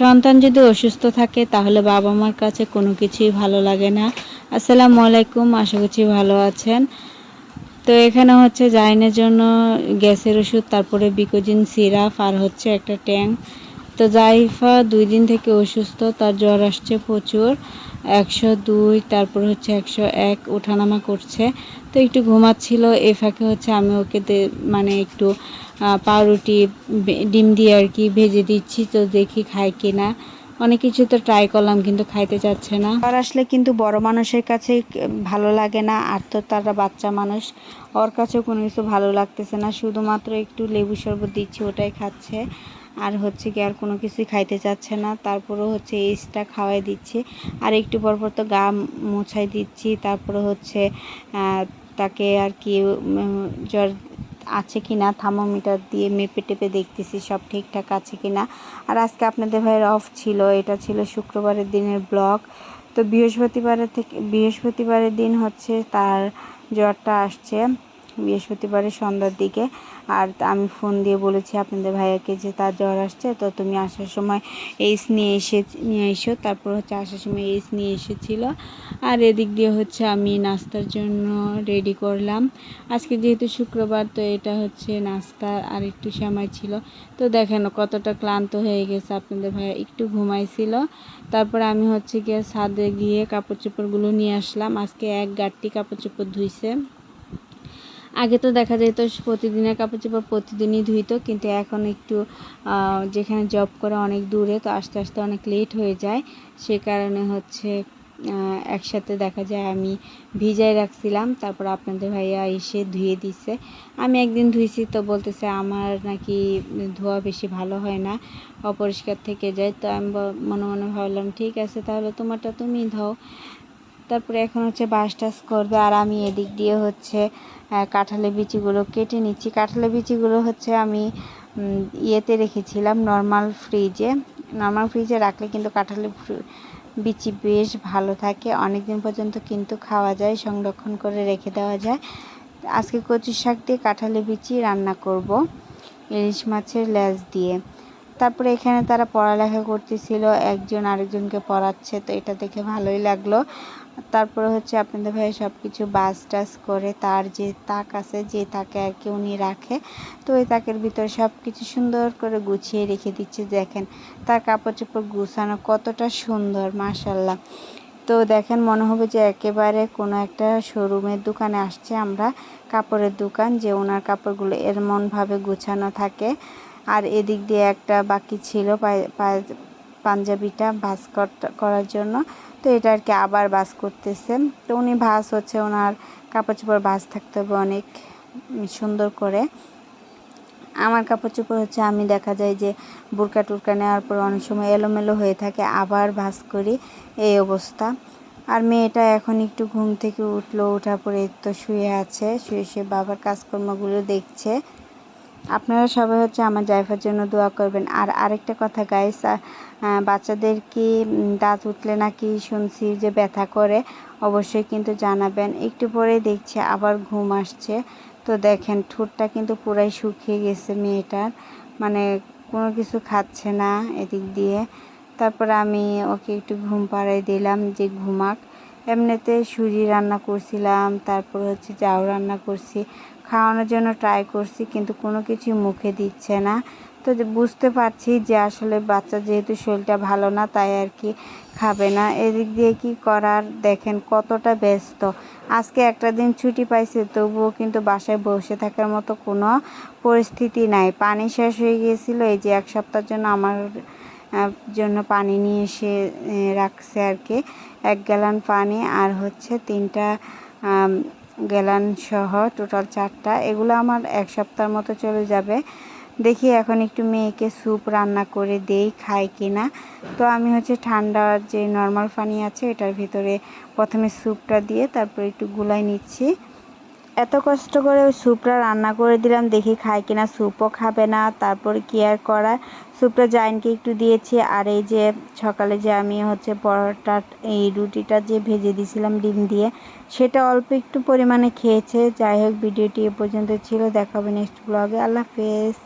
সন্তান যদি অসুস্থ থাকে, তাহলে বাবা মার কাছে কোনো কিছুই ভালো লাগে না। আসসালামু আলাইকুম, আশা করছি ভালো আছেন। তো এখানে হচ্ছে জাইনের জন্য গ্যাসের ওষুধ, তারপরে বিকোজিন সিরাপ, আর হচ্ছে একটা ট্যাঙ্ক তো জাইফা দুই দিন থেকে অসুস্থ, তার জ্বর আসছে প্রচুর। একশো দুই, তারপর হচ্ছে একশো এক, ওঠানামা করছে। তো একটু ঘুমাচ্ছিল, এ ফাঁকে হচ্ছে আমি ওকে মানে একটু পাউরুটি ডিম দিয়ে আর কি ভেজে দিচ্ছি, তো দেখি খায় কিনা। অনেক কিছু তো ট্রাই করলাম, কিন্তু খাইতে চাচ্ছে না। আর আসলে কিন্তু বড় মানুষের কাছে ভালো লাগে না, আর তো তারা বাচ্চা মানুষ, ওর কাছেও কোনো কিছু ভালো লাগতেছে না। শুধুমাত্র একটু লেবু শরবত দিচ্ছি, ওটাই খাচ্ছে। আর হচ্ছে কি আর কোনো কিছুই খাইতে চাচ্ছে না। তারপরেও হচ্ছে এইসটা খাওয়াই দিচ্ছি। আর একটু পর পর তো গা মোছাই দিচ্ছি। তারপরে হচ্ছে তাকে আর কি জ্বর আছে কি না, থার্মোমিটার দিয়ে মেপে টেপে দেখতেছি সব ঠিকঠাক আছে কি না। আর আজকে আপনাদের ভাইয়ের অফ ছিল। এটা ছিল শুক্রবারের দিনের ব্লগ তো বৃহস্পতিবারের থেকে, বৃহস্পতিবারের দিন হচ্ছে তার জ্বরটা আসছে। বৃহস্পতিবারের সন্ধ্যার দিকে। আর আমি ফোন দিয়ে বলেছি আপনাদের ভাইয়াকে যে তার জ্বর আসছে, তো তুমি আসার সময় এইস নিয়ে এসে, নিয়ে এসো। তারপর হচ্ছে আসার সময় এইস নিয়ে এসেছিল। আর এদিক দিয়ে হচ্ছে আমি নাস্তার জন্য রেডি করলাম। আজকে যেহেতু শুক্রবার, তো এটা হচ্ছে নাস্তার আর একটু সময় ছিল। তো দেখেন কতটা ক্লান্ত হয়ে গেছে, আপনাদের ভাইয়া একটু ঘুমাইছিল। তারপর আমি হচ্ছে গিয়ে ছাদে গিয়ে কাপড় চোপড়গুলো নিয়ে আসলাম। আজকে এক গাঁটটি কাপড় চোপড় ধুইছে। আগে তো দেখা যেত প্রতিদিনের কাপড় চোপড় প্রতিদিনই ধুইতো, কিন্তু এখন একটু যেখানে জব করে অনেক দূরে, তো আস্তে আস্তে অনেক লেট হয়ে যায়। সে কারণে হচ্ছে একসাথে দেখা যায় আমি ভিজাই রাখছিলাম, তারপর আপনাদের ভাইয়া এসে ধুয়ে দিছে। আমি একদিন ধুইছি, তো বলতেছে আমার নাকি ধোয়া বেশি ভালো হয় না, অপরিষ্কার থেকে যায়। তো আমি মনে মনে ভাবলাম, ঠিক আছে, তাহলে তোমারটা তুমি ধোও। তারপরে এখন হচ্ছে বাস টাস করবে আর আমি এদিক দিয়ে হচ্ছে কাঁঠালের বিচিগুলো কেটে নিচ্ছি। কাঁঠালের বিচিগুলো হচ্ছে আমি ইয়েতে রেখেছিলাম নর্মাল ফ্রিজে নর্মাল ফ্রিজে রাখলে কিন্তু কাঁঠালের বিচি বেশ ভালো থাকে। অনেক দিন পর্যন্ত কিন্তু খাওয়া যায়, সংরক্ষণ করে রেখে দেওয়া যায়। আজকে কচু শাক দিয়ে কাঁঠালের বিচি রান্না করব, ইলিশ মাছের লেজ দিয়ে। তারপরে এখানে তারা পড়ালেখা করতেছিল, একজন আরেকজনকে পড়াচ্ছে, তো এটা দেখে ভালোই লাগল। তারপরে হচ্ছে আপনাদের ভাই সব কিছু বাস টাস করে তার যে তাক আছে, যে তাকে আর কি উনি রাখে, তো ওই তাকের ভিতরে সব কিছু সুন্দর করে গুছিয়ে রেখে দিচ্ছে। দেখেন, তার কাপড় চোপড় গুছানো কতটা সুন্দর মাশাল্লাহ তো দেখেন, মনে হবে যে একেবারে কোনো একটা শোরুমের দোকানে আসছে আমরা, কাপড়ের দোকান, যে ওনার কাপড়গুলো এমনভাবে গুছানো থাকে। আর এদিক দিয়ে একটা বাকি ছিল পাঞ্জাবিটা ভাস করার জন্য। তো এটা আর কি আবার বাস করতেছে তো উনি ভাস হচ্ছে ওনার কাপড় চোপড় ভাস থাকতে হবে অনেক সুন্দর করে। আমার কাপড় চোপড় হচ্ছে আমি দেখা যায় যে বুরকা টুরকা নেওয়ার পর অনেক সময় এলোমেলো হয়ে থাকে, আবার ভাস করি। এই অবস্থা। আর মেয়েটা এখন একটু ঘুম থেকে উঠল ওঠার পরে তো শুয়ে আছে, শুয়ে শুয়ে বাবার কাজকর্মগুলো দেখছে। আপনারা সবাই হচ্ছে আমার জায়ফার জন্য দোয়া করবেন। আর আরেকটা কথা গাইস বাচ্চাদের কি দাঁত উঠলে নাকি শুনছি যে ব্যথা করে, অবশ্যই কিন্তু জানাবেন। একটু পরেই দেখছি আবার ঘুম আসছে। তো দেখেন ঠোঁটটা কিন্তু পুরাই শুকিয়ে গেছে মেয়েটার। মানে কোনো কিছু খাচ্ছে না এদিক দিয়ে। তারপর আমি ওকে একটু ঘুম পাড়াই দিলাম যে ঘুমাক। এমনিতে সুজি রান্না করছিলাম, তারপর হচ্ছে চাউ রান্না করছি, খাওয়ানোর জন্য ট্রাই করছি, কিন্তু কোনো কিছু মুখে দিচ্ছে না। তো বুঝতে পারছি যে আসলে বাচ্চা যেহেতু শরীরটা ভালো না, তাই আর কি খাবে না। এদিক দিয়ে কি করার দেখেন কতটা ব্যস্ত। আজকে একটা দিন ছুটি পাইছে, তবুও কিন্তু বাসায় বসে থাকার মতো কোনো পরিস্থিতি নাই। পানি শেষ হয়ে গিয়েছিল, এই যে এক সপ্তাহের জন্য আমার জন্য পানি নিয়ে এসে রাখছে আর কি। এক গ্যালান পানি আর হচ্ছে তিনটা গ্যালান সহ টোটাল চারটা। এগুলো আমার এক সপ্তাহের মতো চলে যাবে। দেখি এখন একটু মেয়েকে স্যুপ রান্না করে দেই খায় কি না তো আমি হচ্ছে ঠান্ডার যে নর্মাল পানি আছে, এটার ভিতরে প্রথমে স্যুপটা দিয়ে তারপর একটু গুলাই নিচ্ছি। এত কষ্ট করে ওই স্যুপটা রান্না করে দিলাম, দেখি খায় কিনা স্যুপও খাবে না, তারপর কি আর করা স্যুপটা জাইনকে একটু দিয়েছি, আর এই যে সকালে যে আমি হচ্ছে পরোটা, এই রুটিটা যে ভেজে দিয়েছিলাম ডিম দিয়ে, সেটা অল্প একটু পরিমাণে খেয়েছে। যাই হোক, ভিডিওটি এ পর্যন্ত ছিল দেখাবে নেক্সট ব্লগে আল্লাহ হাফেজ।